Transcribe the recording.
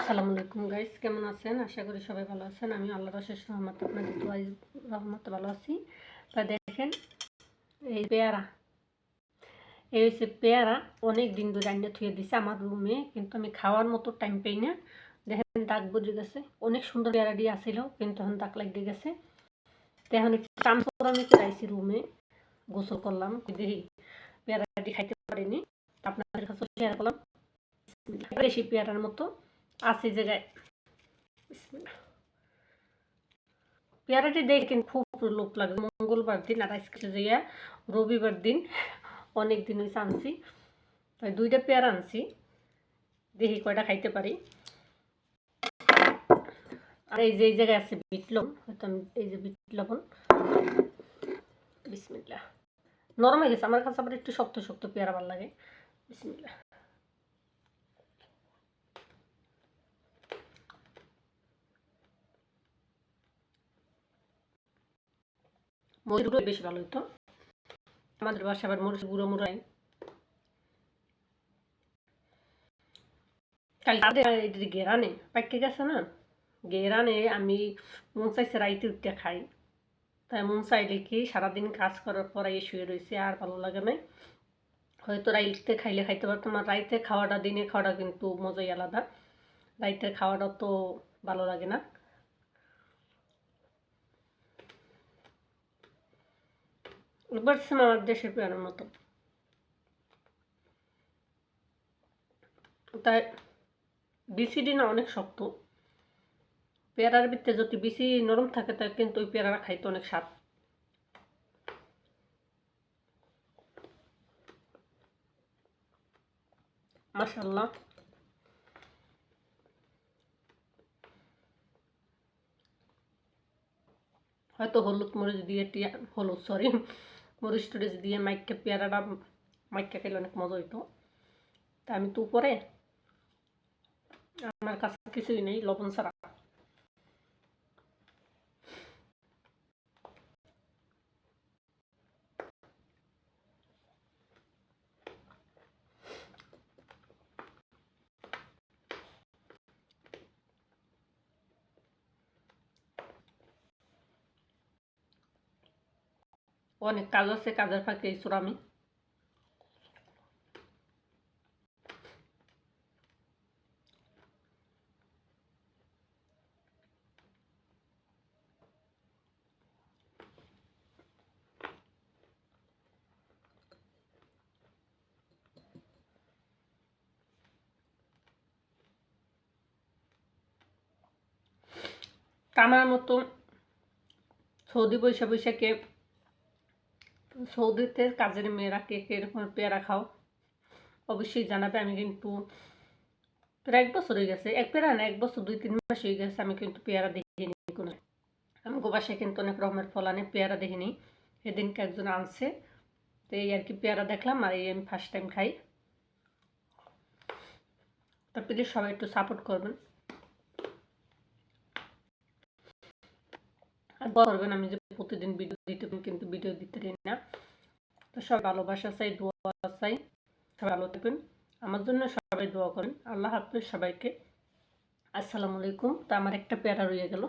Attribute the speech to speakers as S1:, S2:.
S1: আসসালামু আলাইকুম গাইস কেমন আছেন? আশা করি সবাই ভালো আছেন। আমি আল্লাহর অশেষ রহমত, আপনাদের দোয়াই রহমত ভালো আছি। তা দেখেন, এই পেয়ারা। এই হচ্ছে পেয়ারা, অনেক দিন ধরে রান্না থুয়ে দিছে আমার রুমে, কিন্তু আমি খাওয়ার মতো টাইম পাই না। দেখেন, দাগ বুঝে গেছে। অনেক সুন্দর পেয়ারা দিয়ে আসিল কিন্তু এখন দাগ লাগিয়ে গেছে। এখন ট্রান্সফার আমি চাইছি রুমে, গোসল করলাম। দেখি, পেয়ারাটি খাইতে পারিনি। আপনাদের কাছে শেয়ার করলাম। বেশি পেয়ারার মতো। আছে জায়গায়। পেয়ারাটি দেখে কিন্তু খুব লোক লাগে। মঙ্গলবার দিন আর আজকে যাইয়া রবিবার দিন অনেক দিন হয়েছে আনছি। তাই দুইটা পেয়ারা আনছি। দেখি কয়টা খাইতে পারি। আর এই যে এই জায়গায় আছে বিট লবণ, হয়তো আমি এই যে বিট লবণ। বিসমিল্লা নরম হয়ে গেছে। আমার কাছে আবার একটু শক্ত শক্ত পেয়ারা ভালো লাগে। বিসমিল্লা মরিচ গুঁড়ো বেশি ভালো হতো আমাদের বাসা আবার মরিচ গুঁড়ো, মুড়াই। গেরানে, পাইকে গেছে না? গেরানে আমি মন চাইছে রাইতে উঠতে খাই। তাই মন চাইলে কি সারাদিন কাজ করার পর এই শুয়ে রয়েছে, আর ভালো লাগে নাই। হয়তো রাইতে খাইলে খাইতে পারতাম, আর রাইতে খাওয়াটা, দিনে খাওয়াটা কিন্তু মজাই আলাদা। রাইতে খাওয়াটা তো ভালো লাগে না। এবার আমার দেশের মতো। তাই বিসিডি না অনেক শক্ত। পেয়ারার ভিতরে যদি বেশি নরম থাকে তাই কিন্তু ওই পেয়ারা খাইতে অনেক স্বাদ। মাসাল্লাহ হয়তো হলুদ মরিচ দিয়ে টিয়া হলুদ সরি মরিচ স্টোরেজ দিয়ে, মাইককে পেয়ারাটা মাইককে খেলে অনেক মজা হইতো। তা আমি তো উপরে আমার কাছে কিছুই নেই, লবণ অনেক কাজ আছে কাজের ফাঁকে এই আমি। আমার মতো সৌদি বৈশা বৈশাখে সৌদিতে কাজের মেয়েরা কে কে এরকম পেয়ারা খাও? অবশ্যই জানাবে, আমি কিন্তু প্রায় এক বছর হয়ে গেছে। এক পেয়ারা না, এক বছর, দুই, তিন মাস হয়ে গেছে আমি কিন্তু পেয়ারা দেখিনি কোনো। আমি গোবাসায় কিন্তু অনেক রকমের ফল আনে, পেয়ারা দেখিনি। সেদিনকে একজন আনছে, তো এই আর কি পেয়ারা দেখলাম, আর এই আমি ফার্স্ট টাইম খাই। তা প্লিজ সবাই একটু সাপোর্ট করবেন আর করবেন আমি যে প্রতিদিন ভিডিও দিতে কিন্তু ভিডিও দিতে না। তো সবাই ভালোবাসা চাই, দোয়া চাই, সবাই ভালো থাকবেন। আমার জন্য সবাই দোয়া করেন। আল্লাহ হাফিজ সবাইকে। আসসালামু আলাইকুম। তা আমার একটা প্যারা রয়ে গেল।